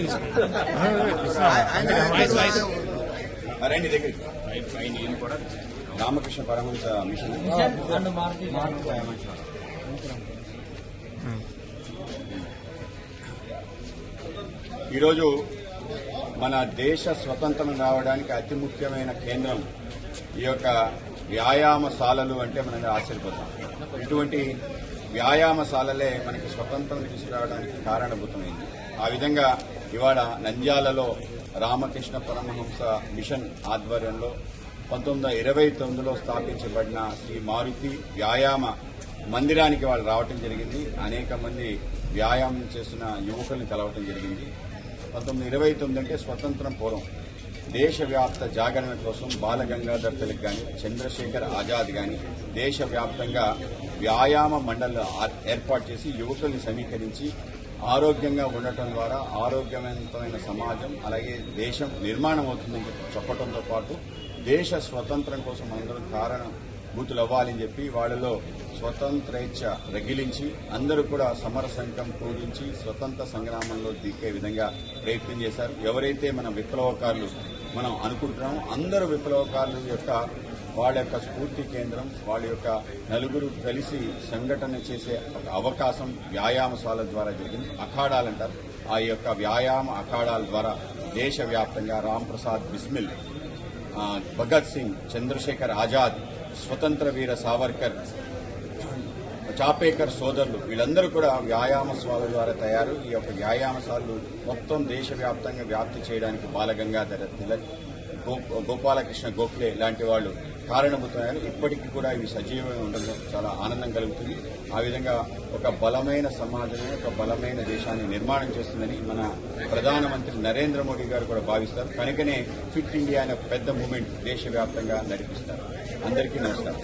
రండి దగ్గరికి. రామకృష్ణ పరమహంస మిషన్. ఈరోజు మన దేశ స్వతంత్రం రావడానికి అతి ముఖ్యమైన కేంద్రం ఈ యొక్క వ్యాయామశాలలు అంటే మనం ఆశ్చర్యపోతాం. ఇటువంటి వ్యాయామశాలలే మనకి స్వతంత్రం తీసుకురావడానికి కారణభూతమైంది. ఆ విధంగా ఇవాళ నంద్యాలలో రామకృష్ణ పరమహంస మిషన్ ఆధ్వర్యంలో పంతొమ్మిది వందల ఇరవై తొమ్మిదిలో స్థాపించబడిన శ్రీ మారుతి వ్యాయామ మందిరానికి వాళ్ళు రావటం జరిగింది. అనేక మంది వ్యాయామం చేస్తున్న యువకుల్ని కలవటం జరిగింది. పంతొమ్మిది ఇరవై తొమ్మిది అంటే స్వతంత్రం పూర్వం. దేశవ్యాప్త జాగరణ కోసం బాలగంగాధర్ తిలక్ గాని చంద్రశేఖర్ ఆజాద్ గాని దేశవ్యాప్తంగా వ్యాయామ మండలి ఏర్పాటు చేసి యువకుల్ని సమీకరించి ఆరోగ్యంగా ఉండటం ద్వారా ఆరోగ్యవంతమైన సమాజం అలాగే దేశం నిర్మాణం అవుతుందని చెప్పడంతో పాటు దేశ స్వతంత్రం కోసం అందరం కారణం బూతులు అవ్వాలని చెప్పి వాళ్ళలో స్వతంత్రేచ్ఛ రగిలించి అందరూ కూడా సమర సంఘం పూజించి స్వతంత్ర సంగ్రామంలో దిక్కే విధంగా ప్రయత్నం చేశారు. ఎవరైతే మన విప్లవకారులు మనం అనుకుంటున్నామో అందరూ విప్లవకారుల యొక్క వాళ్ళ యొక్క స్ఫూర్తి కేంద్రం వాళ్ళ యొక్క నలుగురు కలిసి సంఘటన చేసే ఒక అవకాశం వ్యాయామశాల ద్వారా జరిగింది. అఖాడాలంటారు ఆ యొక్క వ్యాయామ అఖాడాల ద్వారా దేశవ్యాప్తంగా రామ్ ప్రసాద్ బిస్మిల్ భగత్ సింగ్ చంద్రశేఖర్ ఆజాద్ స్వతంత్ర వీర సావర్కర్ చాపేకర్ సోదరులు వీళ్ళందరూ కూడా వ్యాయామశాల ద్వారా తయారు. ఈ యొక్క వ్యాయామశాలలు మొత్తం దేశవ్యాప్తంగా వ్యాప్తి చేయడానికి బాలగంగాధర తిలక్ గోపాలకృష్ణ గోఖలే లాంటి వాళ్ళు కారణభూతమయ్యారు. ఇప్పటికీ కూడా ఇవి సజీవంగా ఉండడం చాలా ఆనందం కలుగుతుంది. ఆ విధంగా ఒక బలమైన సమాజమే ఒక బలమైన దేశాన్ని నిర్మాణం చేస్తుందని మన ప్రధానమంత్రి నరేంద్ర మోడీ గారు కూడా భావిస్తారు. కనుకనే ఫిట్ ఇండియా అనే ఒక పెద్ద మూమెంట్ దేశవ్యాప్తంగా నడిపిస్తారు. అందరికీ నమస్కారం.